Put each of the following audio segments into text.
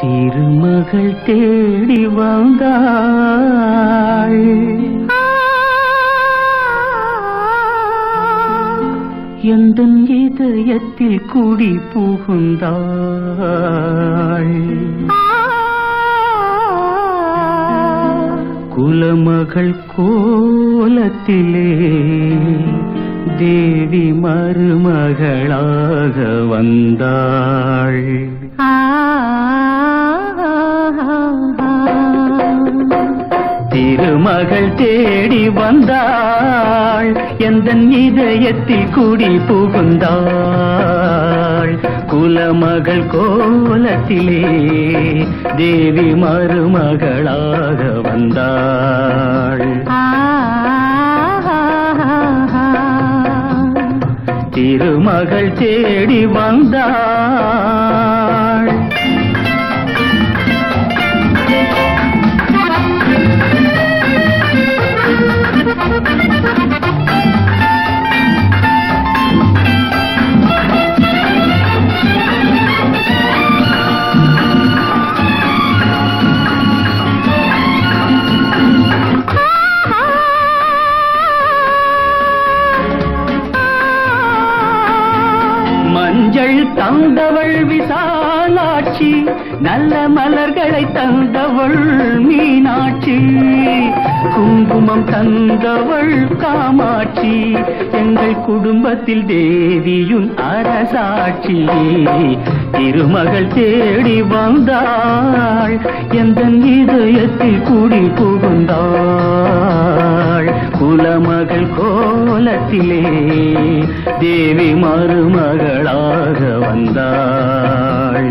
திருமகள் தேடி வந்தாள். எந்த இதயத்தில் குடி புகுந்தாள். குலமகள் கோலத்திலே தேவி மருமகளாக வந்தாள். ஆ திருமகள் தேடி வந்தாள். எந்த இதயத்தில் குடி புகுந்தாள். குலமகள் கோலத்திலே தேவி மருமகளாக வந்தாள். திருமகள் தேடி வந்தாள். தந்தவள் விசாலாட்சி நல்ல மலர்களை தந்தவள் மீனாட்சி. குங்குமம் தந்தவள் காமாட்சி எங்கள் குடும்பத்தில் தேவியும் அரசாட்சி. திருமகள் தேடி வந்தாள் எந்த இதயத்தில் குடி புகுந்தாள். குலமகள் கோலத்திலே தேவி மருமகளாக வந்தாள்.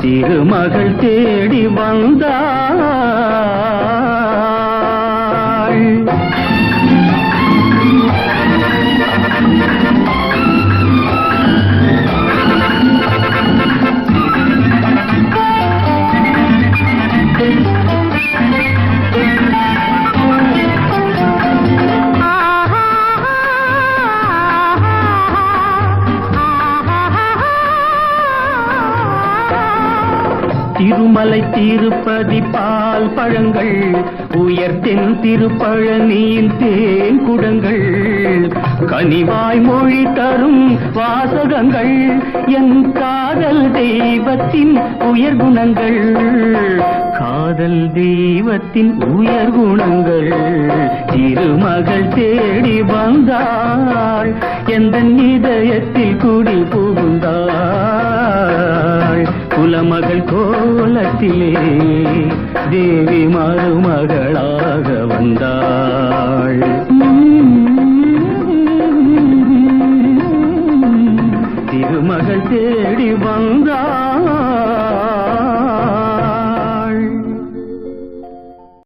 திருமகள் தேடி வந்தாள். திருமலை திருப்பதி பால் பழங்கள் உயர்த்தென் திருப்பழனியின் தேன் குடங்கள். கனிவாய் மொழி தரும் வாசகங்கள் என் காதல் தெய்வத்தின் உயர் குணங்கள். காதல் தெய்வத்தின் உயர் குணங்கள் திருமகள் தேடி வந்தாள் எந்த இதயத்தில் குடி புகுந்தாள் குலமகள் கோலத்திலே தேவி மருமகளாக வந்தாள். திருமகள் தேடி வந்தாள்.